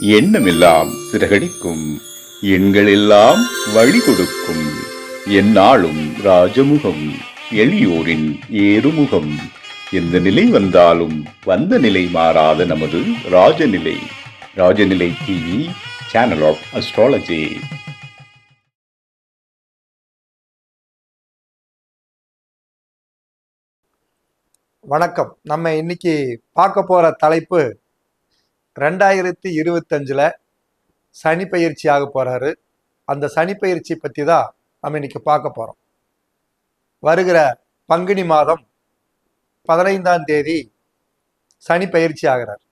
எண்ணமெல்லாம் சிறகடிக்கும். எண்களெல்லாம் வழி கொடுக்கும் எந்நாளும் ராஜமுகம் எளியோரின் ஏறுமுகம். எந்த நிலை வந்தாலும் வந்த நிலை மாறாத நமது Rajanilai. Rajanilai TV channel of astrology வணக்கம். நம்ம இன்னைக்கு பார்க்க போற தலைப்பு ரெண்டாயிரத்தி இருபத்தஞ்சில் சனி பயிற்சி ஆக போகிறாரு அந்த சனி பயிற்சி பற்றி தான் நம்ம இன்னைக்கு பார்க்க போகிறோம் வருகிற பங்குனி மாதம் பதினைந்தாம் தேதி சனி பயிற்சி ஆகிறார்.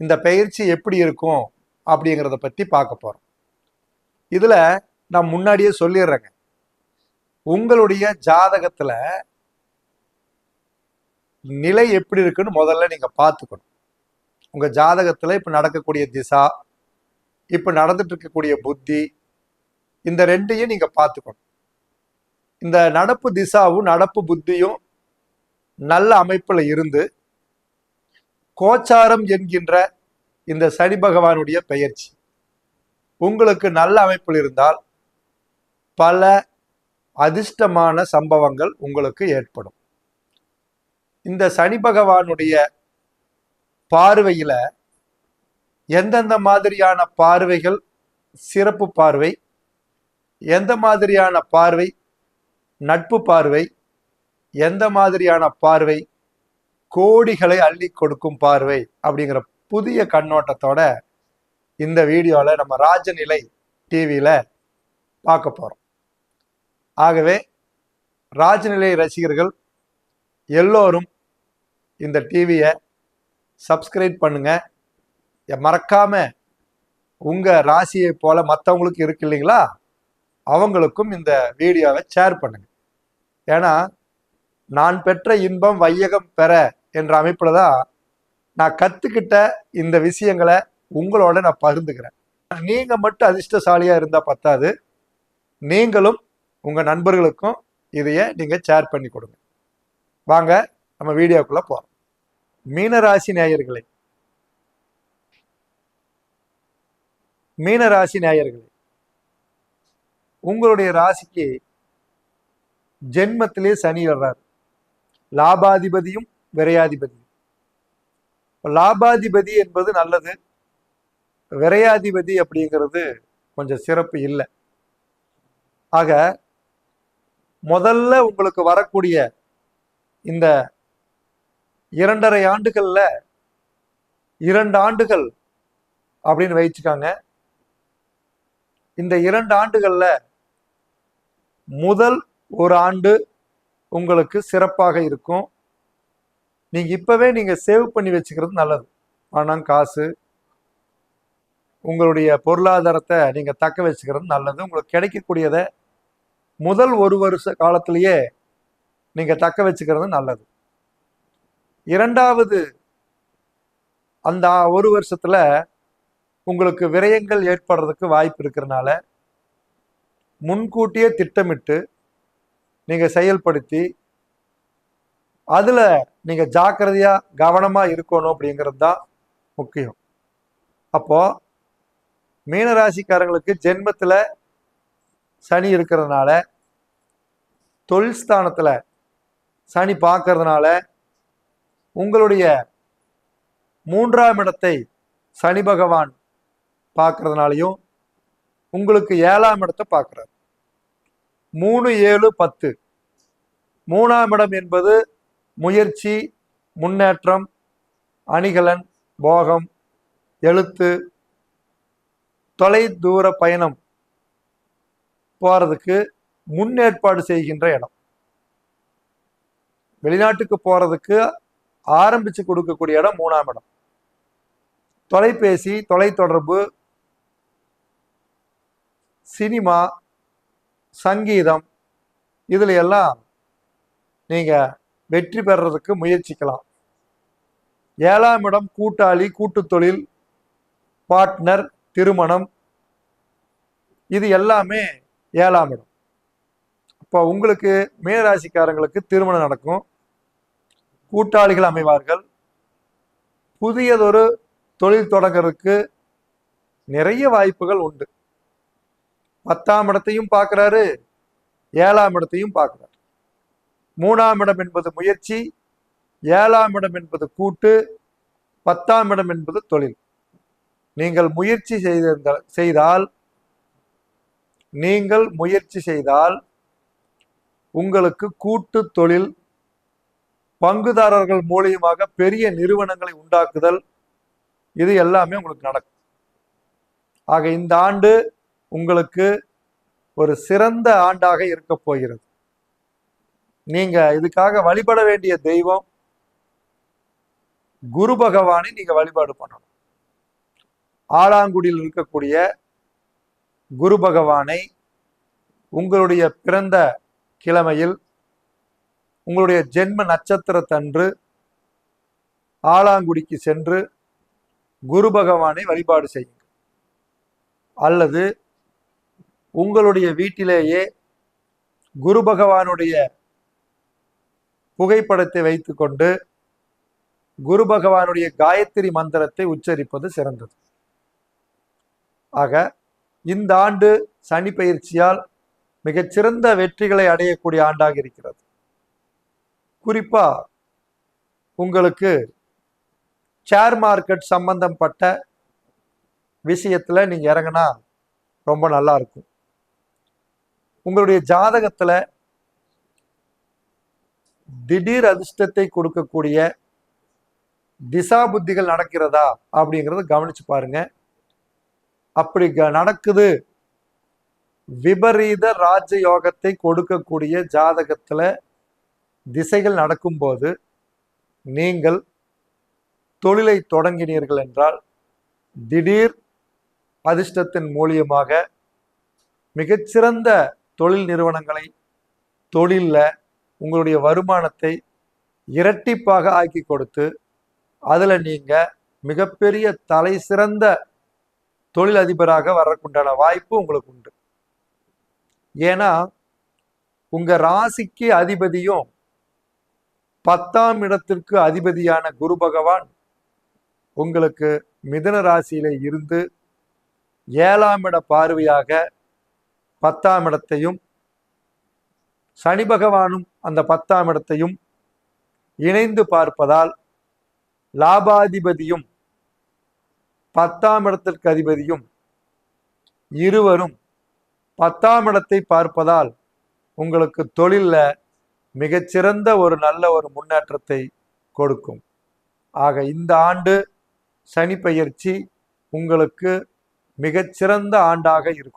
இந்த பயிற்சி எப்படி இருக்கும் அப்படிங்கிறத பற்றி பார்க்க போகிறோம் இதில் நான் முன்னாடியே சொல்லிடுறேங்க. உங்களுடைய ஜாதகத்தில் நிலை எப்படி இருக்குன்னு முதல்ல நீங்கள் பார்த்துக்கணும். உங்கள் ஜாதகத்தில் இப்போ நடக்கக்கூடிய திசா இப்போ நடந்துட்டு இருக்கக்கூடிய புத்தி இந்த ரெண்டையும் நீங்கள் பார்த்துக்கணும். இந்த நடப்பு திசாவும் நடப்பு புத்தியும் நல்ல அமைப்பில் இருந்து கோச்சாரம் என்கின்ற இந்த சனி பகவானுடைய பெயர்ச்சி. உங்களுக்கு நல்ல அமைப்பில் இருந்தால் பல அதிர்ஷ்டமான சம்பவங்கள் உங்களுக்கு ஏற்படும். இந்த சனி பகவானுடைய பார்வையில எந்தெந்த மாதிரியான பார்வைகள் சிறப்பு பார்வை எந்த மாதிரியான பார்வை நட்பு பார்வை எந்த மாதிரியான பார்வை கோடிகளை அள்ளி கொடுக்கும் பார்வை அப்படிங்கிற புதிய கண்ணோட்டத்தோட இந்த வீடியோவில் நம்ம ராஜநிலை டிவியில் பார்க்க போகிறோம் ஆகவே ராஜநிலை ரசிகர்கள் எல்லோரும் இந்த டிவியை சப்ஸ்கிரைப் பண்ணுங்க. எ- மறக்காம உங்க ராசியை போல மற்றவங்களுக்கு இருக்கு இல்லைங்களா? அவங்களுக்கும் இந்த வீடியோவை ஷேர் பண்ணுங்க. ஏன்னா நான் பெற்ற இன்பம் வையகம் பெற என்ற அமைப்புல தான் நான் கத்துக்கிட்ட இந்த விஷயங்களை உங்களோட நான் பகிர்ந்துக்கிறேன். நீங்க மட்டும் அதிர்ஷ்டசாலியா இருந்தா பத்தாது. நீங்களும் உங்க நண்பர்களுக்கும் இதைய நீங்க ஷேர் பண்ணி கொடுங்க. வாங்க நம்ம வீடியோக்குள்ள போறோம். மீனராசி நேயர்களே. மீனராசி நேயர்களே. உங்களுடைய ராசிக்கு ஜென்மத்திலே சனி வர்றார். லாபாதிபதியும் விரையாதிபதியும். லாபாதிபதி என்பது நல்லது. விரையாதிபதி அப்படிங்கிறது கொஞ்சம் சிறப்பு இல்லை. ஆக முதல்ல உங்களுக்கு வரக்கூடிய இந்த இரண்டரை ஆண்டுகள்ல இரண்டு ஆண்டுகள் அப்படின்னு வச்சுக்காங்க. இந்த இரண்டு ஆண்டுகள்ல முதல் ஒரு ஆண்டு உங்களுக்கு சிறப்பாக இருக்கும். நீங்கள் இப்போவே நீங்கள் சேவ் பண்ணி வச்சுக்கிறது நல்லது. பணம் காசு உங்களுடைய பொருளாதாரத்தை நீங்கள் தக்க வச்சுக்கிறது நல்லது. உங்களுக்கு கிடைக்கக்கூடியதை முதல் ஒரு வருஷ காலத்திலேயே நீங்கள் தக்க வச்சுக்கிறது நல்லது. இரண்டாவது அந்த ஒரு வருஷத்துல உங்களுக்கு விரயங்கள் ஏற்படுறதுக்கு வாய்ப்பு இருக்கிறனால முன்கூட்டியே திட்டமிட்டு நீங்கள் செயல்படுத்தி அதில் நீங்கள் ஜாக்கிரதையாக கவனமாக இருக்கணும் அப்படிங்கிறது தான் முக்கியம். அப்போது மீனராசிக்காரங்களுக்கு ஜென்மத்தில் சனி இருக்கிறதுனால தொழில் ஸ்தானத்தில் சனி பார்க்கறதுனால உங்களுடைய மூன்றாம் இடத்தை சனி பகவான் பார்க்கறதுனாலையும் உங்களுக்கு ஏழாம் இடத்தை பார்க்குறார். மூணு ஏழு பத்து. மூணாம் இடம் என்பது முயற்சி முன்னேற்றம் அணிகலன் போகம் எழுத்து தொலை தூர பயணம் போகிறதுக்கு முன்னேற்பாடு செய்கின்ற இடம். வெளிநாட்டுக்கு போகிறதுக்கு ஆரம்பிச்சு கொடுக்கக்கூடிய இடம் மூணாம் இடம். தொலைபேசி தொலைத்தொடர்பு சினிமா சங்கீதம் இதுல எல்லாம் நீங்க வெற்றி பெறுறதுக்கு முயற்சிக்கலாம். ஏழாம் இடம் கூட்டாளி கூட்டு தொழில் பார்ட்னர் திருமணம். இது எல்லாமே ஏழாம் இடம். இப்போ உங்களுக்கு மேராசிக்காரங்களுக்கு திருமணம் நடக்கும். கூட்டாளிகள் அமைவார்கள். புதியதொரு தொழில் தொடங்கிறதுக்கு நிறைய வாய்ப்புகள் உண்டு. பத்தாம் இடத்தையும் பார்க்குறாரு ஏழாம் இடத்தையும் பார்க்குறாரு. மூணாம் இடம் என்பது முயற்சி ஏழாம் இடம் என்பது கூட்டு பத்தாம் இடம் என்பது தொழில். நீங்கள் முயற்சி செய்திருந்த செய்தால் நீங்கள் முயற்சி செய்தால் உங்களுக்கு கூட்டு தொழில் பங்குதாரர்கள் மூலியமாக பெரிய நிறுவனங்களை உண்டாக்குதல் இது எல்லாமே உங்களுக்கு நடக்கும். ஆக இந்த ஆண்டு உங்களுக்கு ஒரு சிறந்த ஆண்டாக இருக்க போகிறது. நீங்க இதுக்காக வழிபட வேண்டிய தெய்வம் குரு பகவானை நீங்க வழிபாடு பண்ணணும். ஆலாங்குடியில் இருக்கக்கூடிய குரு பகவானை உங்களுடைய பிறந்த கிழமையில் உங்களுடைய ஜென்ம நட்சத்திரத்தன்று ஆலாங்குடிக்கு சென்று குரு பகவானை வழிபாடு செய்யுங்கள். அல்லது உங்களுடைய வீட்டிலேயே குரு பகவானுடைய புகைப்படத்தை வைத்துக்கொண்டு குரு பகவானுடைய காயத்ரி மந்திரத்தை உச்சரிப்பது சிறந்தது. ஆக இந்த ஆண்டு சனி பயிற்சியால் மிகச்சிறந்த வெற்றிகளை அடையக்கூடிய ஆண்டாக இருக்கிறது. குறிப்பாக உங்களுக்கு ஷேர் மார்க்கெட் சம்பந்தப்பட்ட விஷயத்துல நீங்கள் இறங்கினா ரொம்ப நல்லா இருக்கும். உங்களுடைய ஜாதகத்தில் திடீர் அதிர்ஷ்டத்தை கொடுக்கக்கூடிய திசா புத்திகள் நடக்கிறதா அப்படிங்கிறத கவனிச்சு பாருங்க. அப்படி க- நடக்குது. விபரீத ராஜ யோகத்தை கொடுக்கக்கூடிய ஜாதகத்தில் திசைகள் நடக்கும்போது நீங்கள் தொழிலை தொடங்கினீர்கள் என்றால் திடீர் அதிர்ஷ்டத்தின் மூலியமாக மிகச்சிறந்த தொழில் நிறுவனங்களை தொழிலில் உங்களுடைய வருமானத்தை இரட்டிப்பாக ஆக்கி கொடுத்து அதில் நீங்கள் மிகப்பெரிய தலை சிறந்த தொழில் அதிபராக வாய்ப்பு உங்களுக்கு உண்டு. ஏன்னா உங்கள் ராசிக்கு அதிபதியும் பத்தாம் இடத்திற்கு அதிபதியான குரு பகவான் உங்களுக்கு மிதுன ராசியில இருந்து ஏழாம் இட பார்வையாக பத்தாம் இடத்தையும் சனி பகவானும் அந்த பத்தாம் இடத்தையும் இணைந்து பார்ப்பதால் லாபாதிபதியும் பத்தாம் இடத்திற்கு அதிபதியும் இருவரும் பத்தாம் இடத்தை பார்ப்பதால் உங்களுக்கு தொழிலில் மிகச்சிறந்த ஒரு நல்ல ஒரு முன்னேற்றத்தை கொடுக்கும். ஆக இந்த ஆண்டு சனி பெயர்ச்சி உங்களுக்கு மிகச்சிறந்த ஆண்டாக இருக்கும்.